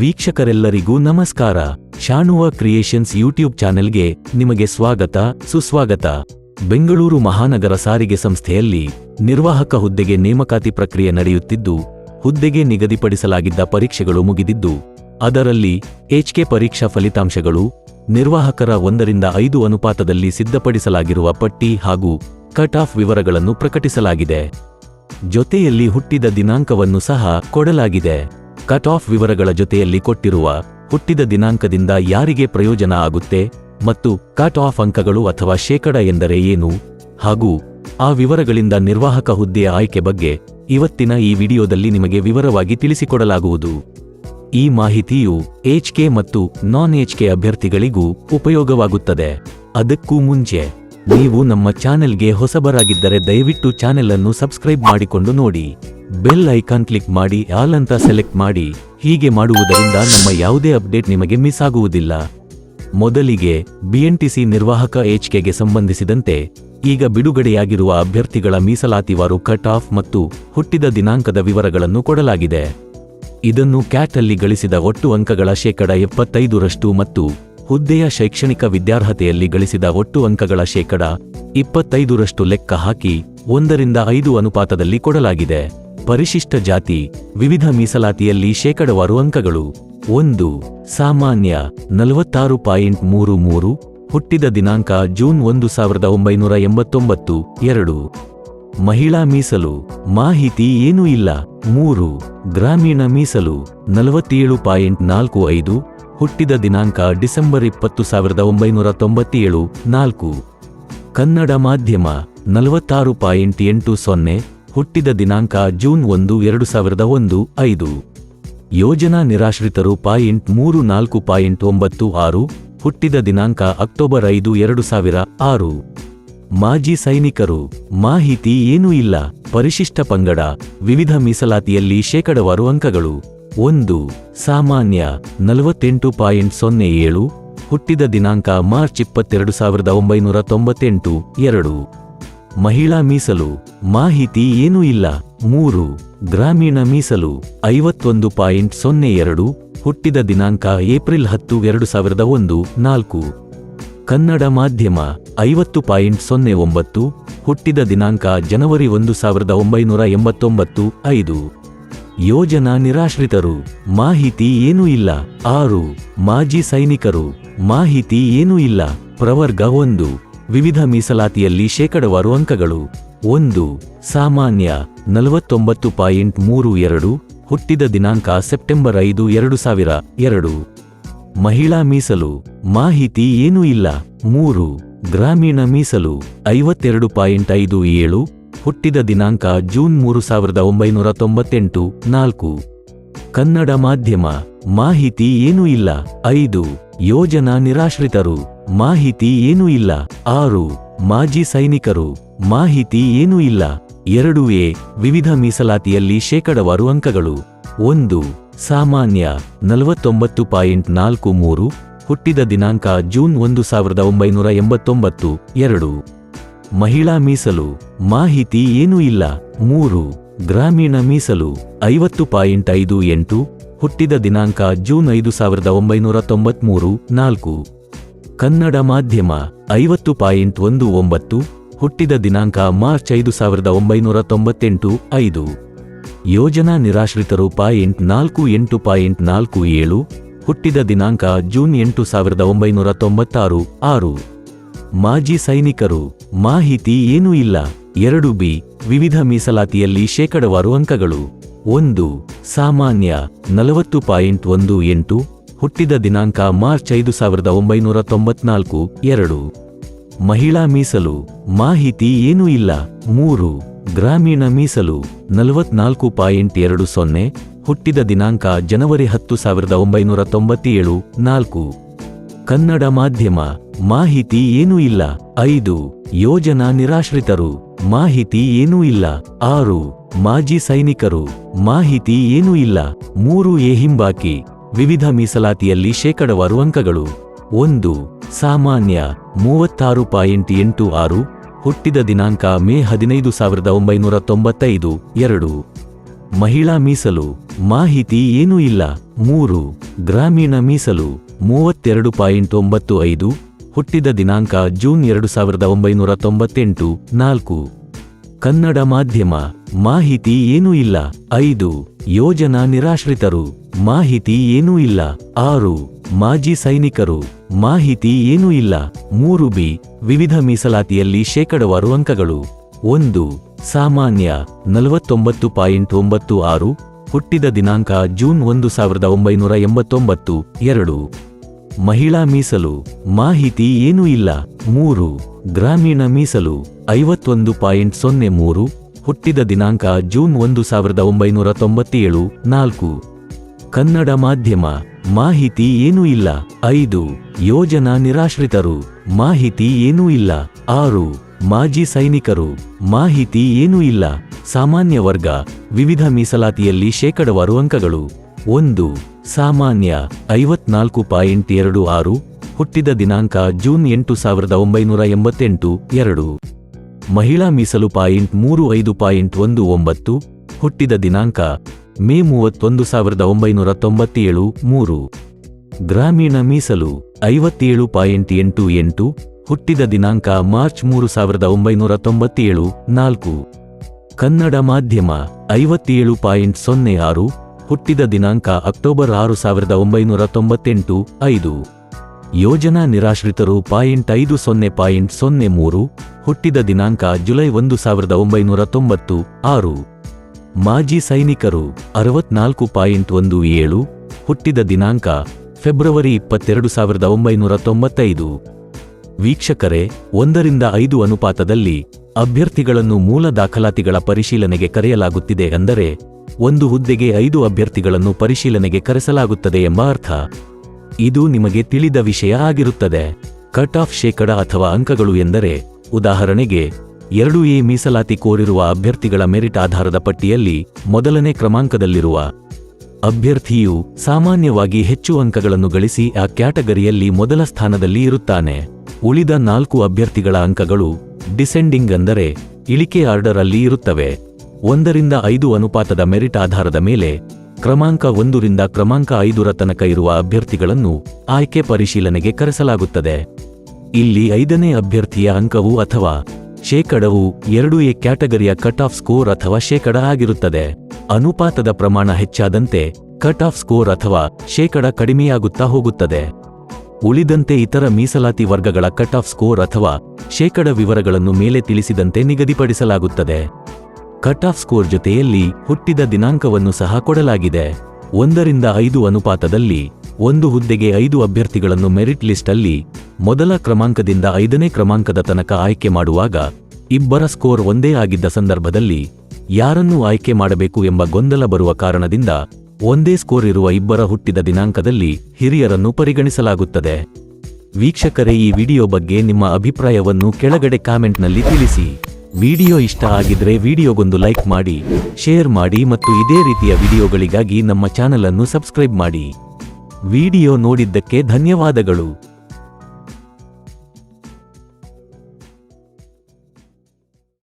ವೀಕ್ಷಕರೆಲ್ಲರಿಗೂ ನಮಸ್ಕಾರ. ಶಾಣುವ creations YouTube ಚಾನೆಲ್ಗೆ ನಿಮಗೆ ಸ್ವಾಗತ, ಸುಸ್ವಾಗತ. ಬೆಂಗಳೂರು ಮಹಾನಗರ ಸಾರಿಗೆ ಸಂಸ್ಥೆಯಲ್ಲಿ ನಿರ್ವಾಹಕ ಹುದ್ದೆಗೆ ನೇಮಕಾತಿ ಪ್ರಕ್ರಿಯೆ ನಡೆಯುತ್ತಿದ್ದು, ಹುದ್ದೆಗೆ ನಿಗದಿಪಡಿಸಲಾಗಿದ್ದ ಪರೀಕ್ಷೆಗಳು ಮುಗಿದಿದ್ದು, ಅದರಲ್ಲಿ ಎಚ್ಕೆ ಪರೀಕ್ಷಾ ಫಲಿತಾಂಶಗಳು, ನಿರ್ವಾಹಕರ ಒಂದರಿಂದ ಐದು ಅನುಪಾತದಲ್ಲಿ ಸಿದ್ಧಪಡಿಸಲಾಗಿರುವ ಪಟ್ಟಿ ಹಾಗೂ ಕಟ್ ಆಫ್ ವಿವರಗಳನ್ನು ಪ್ರಕಟಿಸಲಾಗಿದೆ. ಜೊತೆಯಲ್ಲಿ ಹುಟ್ಟಿದ ದಿನಾಂಕವನ್ನು ಸಹ ಕೊಡಲಾಗಿದೆ. ಕಟ್ ಆಫ್ ವಿವರಗಳ ಜೊತೆಯಲ್ಲಿ ಕೊಟ್ಟಿರುವ ಹುಟ್ಟಿದ ದಿನಾಂಕದಿಂದ ಯಾರಿಗೆ ಪ್ರಯೋಜನ ಆಗುತ್ತೆ ಮತ್ತು ಕಟ್ ಆಫ್ ಅಂಕಗಳು ಅಥವಾ ಶೇಕಡ ಎಂದರೆ ಏನು? ಹಾಗೂ ಆ ವಿವರಗಳಿಂದ ನಿರ್ವಾಹಕ ಹುದ್ದೆಯ ಆಯ್ಕೆ ಬಗ್ಗೆ ಇವತ್ತಿನ ಈ ವಿಡಿಯೋದಲ್ಲಿ ನಿಮಗೆ ವಿವರವಾಗಿ ತಿಳಿಸಿಕೊಡಲಾಗುವುದು. ಈ ಮಾಹಿತಿಯು ಎಚ್ಕೆ ಮತ್ತು ನಾನ್ ಎಚ್ಕೆ ಅಭ್ಯರ್ಥಿಗಳಿಗೂ ಉಪಯೋಗವಾಗುತ್ತದೆ. ಅದಕ್ಕೂ ಮುಂಚೆ ನೀವು ನಮ್ಮ ಚಾನೆಲ್ಗೆ ಹೊಸಬರಾಗಿದ್ದರೆ ದಯವಿಟ್ಟು ಚಾನೆಲ್ ಅನ್ನು ಸಬ್ಸ್ಕ್ರೈಬ್ ಮಾಡಿಕೊಂಡು ನೋಡಿ. ಬೆಲ್ ಐಕಾನ್ ಕ್ಲಿಕ್ ಮಾಡಿ, ಆಲ್ ಅಂತ ಸೆಲೆಕ್ಟ್ ಮಾಡಿ. ಹೀಗೆ ಮಾಡುವುದರಿಂದ ನಮ್ಮ ಯಾವುದೇ ಅಪ್ಡೇಟ್ ನಿಮಗೆ ಮಿಸ್ ಆಗುವುದಿಲ್ಲ. ಮೊದಲಿಗೆ ಬಿಎನ್ಟಿಸಿ ನಿರ್ವಾಹಕ ಎಚ್ಕೆಗೆ ಸಂಬಂಧಿಸಿದಂತೆ, ಈಗ ಬಿಡುಗಡೆಯಾಗಿರುವ ಅಭ್ಯರ್ಥಿಗಳ ಮೀಸಲಾತಿವಾರು ಕಟ್ ಆಫ್ ಮತ್ತು ಹುಟ್ಟಿದ ದಿನಾಂಕದ ವಿವರಗಳನ್ನು ಕೊಡಲಾಗಿದೆ. ಇದನ್ನು ಕ್ಯಾಟ್ ಅಲ್ಲಿ ಗಳಿಸಿದ ಒಟ್ಟು ಅಂಕಗಳ ಶೇಕಡ ಎಪ್ಪತ್ತೈದರಷ್ಟು ಮತ್ತು ಹುದ್ದೆಯ ಶೈಕ್ಷಣಿಕ ವಿದ್ಯಾರ್ಹತೆಯಲ್ಲಿ ಗಳಿಸಿದ ಒಟ್ಟು ಅಂಕಗಳ ಶೇಕಡ ಇಪ್ಪತ್ತೈದರಷ್ಟು ಲೆಕ್ಕ ಹಾಕಿ ಒಂದರಿಂದ ಐದು ಅನುಪಾತದಲ್ಲಿ ಕೊಡಲಾಗಿದೆ. ಪರಿಶಿಷ್ಟ ಜಾತಿ, ವಿವಿಧ ಮೀಸಲಾತಿಯಲ್ಲಿ ಶೇಕಡವಾರು ಅಂಕಗಳು. ಒಂದು, ಸಾಮಾನ್ಯ ನಲವತ್ತಾರು ಪಾಯಿಂಟ್ ಮೂರು ಮೂರು, ಹುಟ್ಟಿದ ದಿನಾಂಕ ಜೂನ್ ಒಂದು ಸಾವಿರದ ಒಂಬೈನೂರ ಎಂಬತ್ತೊಂಬತ್ತು. ಎರಡು, ಮಹಿಳಾ ಮೀಸಲು, ಮಾಹಿತಿ ಏನೂ ಇಲ್ಲ. ಮೂರು, ಗ್ರಾಮೀಣ ಮೀಸಲು, ನಲವತ್ತೇಳು ಪಾಯಿಂಟ್ ನಾಲ್ಕು ಐದು ಹುಟ್ಟಿದ ದಿನಾಂಕ ಡಿಸೆಂಬರ್ ಇಪ್ಪತ್ತು ಸಾವಿರದ ಒಂಬೈನೂರ ತೊಂಬತ್ತೇಳು, ನಾಲ್ಕು. ಕನ್ನಡ ಮಾಧ್ಯಮ ನಲವತ್ತಾರು ಪಾಯಿಂಟ್ ಎಂಟು ಸೊನ್ನೆ, ಹುಟ್ಟಿದ ದಿನಾಂಕ ಜೂನ್ ಒಂದು, ಎರಡು ಸಾವಿರದ ಒಂದು, ಐದು. ಯೋಜನಾ ನಿರಾಶ್ರಿತರು ಪಾಯಿಂಟ್ ಮೂರು ನಾಲ್ಕು ಪಾಯಿಂಟ್ ಒಂಬತ್ತು ಆರು, ಹುಟ್ಟಿದ ದಿನಾಂಕ ಅಕ್ಟೋಬರ್ ಐದು, ಎರಡು ಸಾವಿರ ಆರು. ಮಾಜಿ ಸೈನಿಕರು, ಮಾಹಿತಿ ಏನೂ ಇಲ್ಲ. ಪರಿಶಿಷ್ಟ ಪಂಗಡ, ವಿವಿಧ ಮೀಸಲಾತಿಯಲ್ಲಿ ಶೇಕಡವಾರು ಅಂಕಗಳು. ಒಂದು, ಸಾಮಾನ್ಯ ನಲವತ್ತೆಂಟು ಪಾಯಿಂಟ್ ಸೊನ್ನೆ ಏಳು, ಹುಟ್ಟಿದ ದಿನಾಂಕ ಮಾರ್ಚ್ ಇಪ್ಪತ್ತೆರಡು ಸಾವಿರದ ಒಂಬೈನೂರ ತೊಂಬತ್ತೆಂಟು, ಎರಡು. ಮಹಿಳಾ ಮೀಸಲು, ಮಾಹಿತಿ ಏನೂ ಇಲ್ಲ. ಮೂರು, ಗ್ರಾಮೀಣ ಮೀಸಲು, ಐವತ್ತೊಂದು ಪಾಯಿಂಟ್ ಸೊನ್ನೆ ಎರಡು, ಹುಟ್ಟಿದ ದಿನಾಂಕ ಏಪ್ರಿಲ್ ಹತ್ತು, ಎರಡು ಸಾವಿರದ ಒಂದು, ನಾಲ್ಕು. ಕನ್ನಡ ಮಾಧ್ಯಮ, ಐವತ್ತು ಪಾಯಿಂಟ್ ಸೊನ್ನೆ ಒಂಬತ್ತು, ಹುಟ್ಟಿದ ದಿನಾಂಕ ಜನವರಿ ಒಂದು ಸಾವಿರದ ಒಂಬೈನೂರ ಎಂಬತ್ತೊಂಬತ್ತು, ಐದು. ಯೋಜನಾ ನಿರಾಶ್ರಿತರು. ಮಾಹಿತಿ ಏನೂ ಇಲ್ಲ. ಆರು, ಮಾಜಿ ಸೈನಿಕರು. ಮಾಹಿತಿ ಏನೂ ಇಲ್ಲ. ಪ್ರವರ್ಗ ಒಂದು, ವಿವಿಧ ಮೀಸಲಾತಿಯಲ್ಲಿ ಶೇಕಡವಾರು ಅಂಕಗಳು. ಒಂದು, ಸಾಮಾನ್ಯ ನಲವತ್ತೊಂಬತ್ತು ಪಾಯಿಂಟ್ ಮೂರು ಎರಡು, ಹುಟ್ಟಿದ ದಿನಾಂಕ ಸೆಪ್ಟೆಂಬರ್ ಐದು, ಎರಡು ಸಾವಿರ ಎರಡು. ಮಹಿಳಾ ಮೀಸಲು. ಮಾಹಿತಿ ಏನೂ ಇಲ್ಲ. ಮೂರು, ಗ್ರಾಮೀಣ ಮೀಸಲು, ಐವತ್ತೆರಡು ಪಾಯಿಂಟ್ ಐದು ಏಳು ಹುಟ್ಟಿದ ದಿನಾಂಕ ಜೂನ್ ಮೂರು ಸಾವಿರದ ಒಂಬೈನೂರ ತೊಂಬತ್ತೆಂಟು, ನಾಲ್ಕು. ಕನ್ನಡ ಮಾಧ್ಯಮ, ಮಾಹಿತಿ ಏನೂ ಇಲ್ಲ. ಐದು. ಯೋಜನಾ ನಿರಾಶ್ರಿತರು, ಮಾಹಿತಿ ಏನೂ ಇಲ್ಲ. ಆರು. ಮಾಜಿ ಸೈನಿಕರು, ಮಾಹಿತಿ ಏನೂ ಇಲ್ಲ. ಎರಡು ಎ. ವಿವಿಧ ಮೀಸಲಾತಿಯಲ್ಲಿ ಶೇಕಡವಾರು ಅಂಕಗಳು. ಒಂದು. ಸಾಮಾನ್ಯ ನಲವತ್ತೊಂಬತ್ತು ಪಾಯಿಂಟ್ ನಾಲ್ಕು ಮೂರು, ಹುಟ್ಟಿದ ದಿನಾಂಕ ಜೂನ್ ಒಂದು ಸಾವಿರದ ಒಂಬೈನೂರ ಎಂಬತ್ತೊಂಬತ್ತು, ಎರಡು. ಮಹಿಳಾ ಮೀಸಲು ಮಾಹಿತಿ ಏನೂ ಇಲ್ಲ. ಮೂರು, ಗ್ರಾಮೀಣ ಮೀಸಲು ಐವತ್ತು ಪಾಯಿಂಟ್ ಐದು ಎಂಟು, ಹುಟ್ಟಿದ ದಿನಾಂಕ ಜೂನ್ ಐದು ಸಾವಿರದ ಒಂಬೈನೂರ ತೊಂಬತ್ಮೂರು, ನಾಲ್ಕು. ಕನ್ನಡ ಮಾಧ್ಯಮ ಐವತ್ತು ಪಾಯಿಂಟ್ ಒಂದು ಒಂಬತ್ತು, ಹುಟ್ಟಿದ ದಿನಾಂಕ ಮಾರ್ಚ್ ಐದು ಸಾವಿರದ ಒಂಬೈನೂರ ತೊಂಬತ್ತೆಂಟು, ಐದು. ಯೋಜನಾ ನಿರಾಶ್ರಿತರು ಪಾಯಿಂಟ್ ನಾಲ್ಕು ಎಂಟು ಪಾಯಿಂಟ್ ನಾಲ್ಕು ಏಳು, ಹುಟ್ಟಿದ ದಿನಾಂಕ ಜೂನ್ ಎಂಟು ಸಾವಿರದ ಒಂಬೈನೂರ ತೊಂಬತ್ತಾರು, ಆರು. ಮಾಜಿ ಸೈನಿಕರು ಮಾಹಿತಿ ಏನೂ ಇಲ್ಲ. ಎರಡು ಬಿ, ವಿವಿಧ ಮೀಸಲಾತಿಯಲ್ಲಿ ಶೇಕಡವಾರು ಅಂಕಗಳು. ಒಂದು, ಸಾಮಾನ್ಯ ನಲವತ್ತು ಪಾಯಿಂಟ್ ಒಂದು ಎಂಟು, ಹುಟ್ಟಿದ ದಿನಾಂಕ ಮಾರ್ಚ್ ಐದು ಸಾವಿರದ ಒಂಬೈನೂರ ತೊಂಬತ್ನಾಲ್ಕು. ಎರಡು, ಮಹಿಳಾ ಮೀಸಲು, ಮಾಹಿತಿ ಏನೂ ಇಲ್ಲ. ಮೂರು, ಗ್ರಾಮೀಣ ಮೀಸಲು, ನಲವತ್ನಾಲ್ಕು ಪಾಯಿಂಟ್ ಎರಡು ಸೊನ್ನೆ, ಹುಟ್ಟಿದ ದಿನಾಂಕ ಜನವರಿ ಹತ್ತು ಸಾವಿರದ ಒಂಬೈನೂರ ತೊಂಬತ್ತೇಳು. ನಾಲ್ಕು ಕನ್ನಡ ಮಾಧ್ಯಮ, ಮಾಹಿತಿ ಏನೂ ಇಲ್ಲ. ಐದು, ಯೋಜನಾ ನಿರಾಶ್ರಿತರು, ಮಾಹಿತಿ ಏನೂ ಇಲ್ಲ. ಆರು, ಮಾಜಿ ಸೈನಿಕರು, ಮಾಹಿತಿ ಏನೂ ಇಲ್ಲ. ಮೂರು, ಎ ಹಿಂಬಾಕಿ, ವಿವಿಧ ಮೀಸಲಾತಿಯಲ್ಲಿ ಶೇಕಡವಾರು ಅಂಕಗಳು. ಒಂದು, ಸಾಮಾನ್ಯ, ಮೂವತ್ತಾರು ಪಾಯಿಂಟ್ ಎಂಟು ಆರು, ಹುಟ್ಟಿದ ದಿನಾಂಕ ಮೇ ಹದಿನೈದು ಸಾವಿರದ ಒಂಬೈನೂರ ತೊಂಬತ್ತೈದು. ಎರಡು, ಮಹಿಳಾ ಮೀಸಲು, ಮಾಹಿತಿ ಏನೂ ಇಲ್ಲ. ಮೂರು, ಗ್ರಾಮೀಣ ಮೀಸಲು ಮೂವತ್ತೆರಡು ಪಾಯಿಂಟ್ ಒಂಬತ್ತು ಐದು, ಹುಟ್ಟಿದ ದಿನಾಂಕ ಜೂನ್ ಎರಡು ಸಾವಿರದ ಒಂಬೈನೂರ ತೊಂಬತ್ತೆಂಟು, ನಾಲ್ಕು. ಕನ್ನಡ ಮಾಧ್ಯಮ, ಮಾಹಿತಿ ಏನೂ ಇಲ್ಲ. ಐದು. ಯೋಜನಾ ನಿರಾಶ್ರಿತರು, ಮಾಹಿತಿ ಏನೂ ಇಲ್ಲ. ಆರು. ಮಾಜಿ ಸೈನಿಕರು, ಮಾಹಿತಿ ಏನೂ ಇಲ್ಲ. ಮೂರು ಬಿ. ವಿವಿಧ ಮೀಸಲಾತಿಯಲ್ಲಿ ಶೇಕಡವಾರು ಅಂಕಗಳು. ಒಂದು. ಸಾಮಾನ್ಯ ನಲವತ್ತೊಂಬತ್ತು ಪಾಯಿಂಟ್ ಒಂಬತ್ತು ಆರು ಹುಟ್ಟಿದ ದಿನಾಂಕ ಜೂನ್ ಒಂದು ಸಾವಿರದ ಒಂಬೈನೂರ ಎಂಬತ್ತೊಂಬತ್ತು, ಎರಡು. ಮಹಿಳಾ ಮೀಸಲು, ಮಾಹಿತಿ ಏನೂ ಇಲ್ಲ. ಮೂರು. ಗ್ರಾಮೀಣ ಮೀಸಲು, ಐವತ್ತೊಂದು ಪಾಯಿಂಟ್ ಸೊನ್ನೆ ಮೂರು. ಹುಟ್ಟಿದ ದಿನಾಂಕ ಜೂನ್ ಒಂದು ಸಾವಿರದ ಒಂಬೈನೂರ ತೊಂಬತ್ತೇಳು, ನಾಲ್ಕು. ಕನ್ನಡ ಮಾಧ್ಯಮ, ಮಾಹಿತಿ ಏನೂ ಇಲ್ಲ. ಐದು. ಯೋಜನಾ ನಿರಾಶ್ರಿತರು, ಮಾಹಿತಿ ಏನೂ ಇಲ್ಲ. ಆರು. ಮಾಜಿ ಸೈನಿಕರು, ಮಾಹಿತಿ ಏನೂ ಇಲ್ಲ. ಸಾಮಾನ್ಯ ವರ್ಗ, ವಿವಿಧ ಮೀಸಲಾತಿಯಲ್ಲಿ ಶೇಕಡವಾರು ಅಂಕಗಳು. ಒಂದು, ಸಾಮಾನ್ಯ ಐವತ್ನಾಲ್ಕು ಪಾಯಿಂಟ್ ಎರಡು ಆರು, ಹುಟ್ಟಿದ ದಿನಾಂಕ ಜೂನ್ ಎಂಟು ಸಾವಿರದ ಒಂಬೈನೂರ ಎಂಬತ್ತೆಂಟು, ಎರಡು. ಮಹಿಳಾ ಮೀಸಲು ಪಾಯಿಂಟ್ ಮೂರು ಐದು ಪಾಯಿಂಟ್ ಒಂದು ಒಂಬತ್ತು, ಹುಟ್ಟಿದ ದಿನಾಂಕ ಮೇ ಮೂವತ್ತೊಂದು ಸಾವಿರದ ಒಂಬೈನೂರ ತೊಂಬತ್ತೇಳು, ಮೂರು. ಗ್ರಾಮೀಣ ಮೀಸಲು ಐವತ್ತೇಳು ಪಾಯಿಂಟ್ ಎಂಟು ಎಂಟು, ಹುಟ್ಟಿದ ದಿನಾಂಕ ಮಾರ್ಚ್ ಮೂರು ಸಾವಿರದ ಒಂಬೈನೂರ ತೊಂಬತ್ತೇಳು, ನಾಲ್ಕು. ಕನ್ನಡ ಮಾಧ್ಯಮ ಐವತ್ತೇಳು ಪಾಯಿಂಟ್ ಸೊನ್ನೆ ಆರು, ಹುಟ್ಟಿದ ದಿನಾಂಕ ಅಕ್ಟೋಬರ್ ಆರು, ಸಾವಿರದ ಒಂಬೈನೂರ ತೊಂಬತ್ತೆಂಟು, ಐದು. ಯೋಜನಾ ನಿರಾಶ್ರಿತರು ಪಾಯಿಂಟ್ ಐದು ಸೊನ್ನೆ ಪಾಯಿಂಟ್ ಸೊನ್ನೆ ಮೂರು, ಹುಟ್ಟಿದ ದಿನಾಂಕ ಜುಲೈ ಒಂದು, ಸಾವಿರದ ಒಂಬೈನೂರ ತೊಂಬತ್ತು, ಆರು. ಮಾಜಿ ಸೈನಿಕರು ಅರವತ್ನಾಲ್ಕು ಪಾಯಿಂಟ್ ಒಂದು ಏಳು, ಹುಟ್ಟಿದ ದಿನಾಂಕ ಫೆಬ್ರವರಿ ಇಪ್ಪತ್ತೆರಡು, ಸಾವಿರದ ಒಂಬೈನೂರ ತೊಂಬತ್ತೈದು. ವೀಕ್ಷಕರೇ, ಒಂದರಿಂದ ಐದು ಅನುಪಾತದಲ್ಲಿ ಅಭ್ಯರ್ಥಿಗಳನ್ನು ಮೂಲ ದಾಖಲಾತಿಗಳ ಪರಿಶೀಲನೆಗೆ ಕರೆಯಲಾಗುತ್ತಿದೆ ಅಂದರೆ ಒಂದು ಹುದ್ದೆಗೆ ಐದು ಅಭ್ಯರ್ಥಿಗಳನ್ನು ಪರಿಶೀಲನೆಗೆ ಕರೆಸಲಾಗುತ್ತದೆ ಎಂಬ ಅರ್ಥ. ಇದು ನಿಮಗೆ ತಿಳಿದ ವಿಷಯ ಆಗಿರುತ್ತದೆ. ಕಟ್ ಆಫ್ ಶೇಕಡ ಅಥವಾ ಅಂಕಗಳು ಎಂದರೆ ಉದಾಹರಣೆಗೆ ಎರಡು ಎ ಮೀಸಲಾತಿ ಕೋರಿರುವ ಅಭ್ಯರ್ಥಿಗಳ ಮೆರಿಟ್ ಆಧಾರದ ಪಟ್ಟಿಯಲ್ಲಿ ಮೊದಲನೇ ಕ್ರಮಾಂಕದಲ್ಲಿರುವ ಅಭ್ಯರ್ಥಿಯು ಸಾಮಾನ್ಯವಾಗಿ ಹೆಚ್ಚು ಅಂಕಗಳನ್ನು ಗಳಿಸಿ ಆ ಕ್ಯಾಟಗರಿಯಲ್ಲಿ ಮೊದಲ ಸ್ಥಾನದಲ್ಲಿ ಇರುತ್ತಾನೆ. ಉಳಿದ ನಾಲ್ಕು ಅಭ್ಯರ್ಥಿಗಳ ಅಂಕಗಳು ಡಿಸೆಂಡಿಂಗ್ ಅಂದರೆ ಇಳಿಕೆ ಆರ್ಡರ್ ಅಲ್ಲಿ ಇರುತ್ತವೆ. ಒಂದರಿಂದ ಐದು ಅನುಪಾತದ ಮೆರಿಟ್ ಆಧಾರದ ಮೇಲೆ ಕ್ರಮಾಂಕ ಒಂದರಿಂದ ಕ್ರಮಾಂಕ ಐದರ ತನಕ ಇರುವ ಅಭ್ಯರ್ಥಿಗಳನ್ನು ಆಯ್ಕೆ ಪರಿಶೀಲನೆಗೆ ಕರೆಸಲಾಗುತ್ತದೆ. ಇಲ್ಲಿ ಐದನೇ ಅಭ್ಯರ್ಥಿಯ ಅಂಕವು ಅಥವಾ ಶೇಕಡವು ಎರಡು ಎ ಕ್ಯಾಟಗರಿಯ ಕಟ್ ಆಫ್ ಸ್ಕೋರ್ ಅಥವಾ ಶೇಕಡ ಆಗಿರುತ್ತದೆ. ಅನುಪಾತದ ಪ್ರಮಾಣ ಹೆಚ್ಚಾದಂತೆ ಕಟ್ ಆಫ್ ಸ್ಕೋರ್ ಅಥವಾ ಶೇಕಡ ಕಡಿಮೆಯಾಗುತ್ತಾ ಹೋಗುತ್ತದೆ. ಉಳಿದಂತೆ ಇತರ ಮೀಸಲಾತಿ ವರ್ಗಗಳ ಕಟ್ ಆಫ್ ಸ್ಕೋರ್ ಅಥವಾ ಶೇಕಡ ವಿವರಗಳನ್ನು ಮೇಲೆ ತಿಳಿಸಿದಂತೆ ನಿಗದಿಪಡಿಸಲಾಗುತ್ತದೆ. ಕಟ್ ಆಫ್ ಸ್ಕೋರ್ ಜೊತೆಯಲ್ಲಿ ಹುಟ್ಟಿದ ದಿನಾಂಕವನ್ನು ಸಹ ಕೊಡಲಾಗಿದೆ. ಒಂದರಿಂದ ಐದು ಅನುಪಾತದಲ್ಲಿ ಒಂದು ಹುದ್ದೆಗೆ ಐದು ಅಭ್ಯರ್ಥಿಗಳನ್ನು ಮೆರಿಟ್ ಲಿಸ್ಟ್ ಅಲ್ಲಿ ಮೊದಲ ಕ್ರಮಾಂಕದಿಂದ ಐದನೇ ಕ್ರಮಾಂಕದ ತನಕ ಆಯ್ಕೆ ಮಾಡುವಾಗ ಇಬ್ಬರ ಸ್ಕೋರ್ ಒಂದೇ ಆಗಿದ್ದ ಸಂದರ್ಭದಲ್ಲಿ ಯಾರನ್ನು ಆಯ್ಕೆ ಮಾಡಬೇಕು ಎಂಬ ಗೊಂದಲ ಬರುವ ಕಾರಣದಿಂದ ಒಂದೇ ಸ್ಕೋರ್ ಇರುವ ಇಬ್ಬರ ಹುಟ್ಟಿದ ದಿನಾಂಕದಲ್ಲಿ ಹಿರಿಯರನ್ನು ಪರಿಗಣಿಸಲಾಗುತ್ತದೆ. ವೀಕ್ಷಕರೇ, ಈ ವಿಡಿಯೋ ಬಗ್ಗೆ ನಿಮ್ಮ ಅಭಿಪ್ರಾಯವನ್ನು ಕೆಳಗಡೆ ಕಾಮೆಂಟ್ನಲ್ಲಿ ತಿಳಿಸಿ. ವಿಡಿಯೋ ಇಷ್ಟ ಆಗಿದ್ರೆ ವಿಡಿಯೋಗೊಂದು ಲೈಕ್ ಮಾಡಿ, ಶೇರ್ ಮಾಡಿ ಮತ್ತು ಇದೇ ರೀತಿಯ ವಿಡಿಯೋಗಳಿಗಾಗಿ ನಮ್ಮ ಚಾನಲನ್ನು ಸಬ್ಸ್ಕ್ರೈಬ್ ಮಾಡಿ. ವಿಡಿಯೋ ನೋಡಿದ್ದಕ್ಕೆ ಧನ್ಯವಾದಗಳು.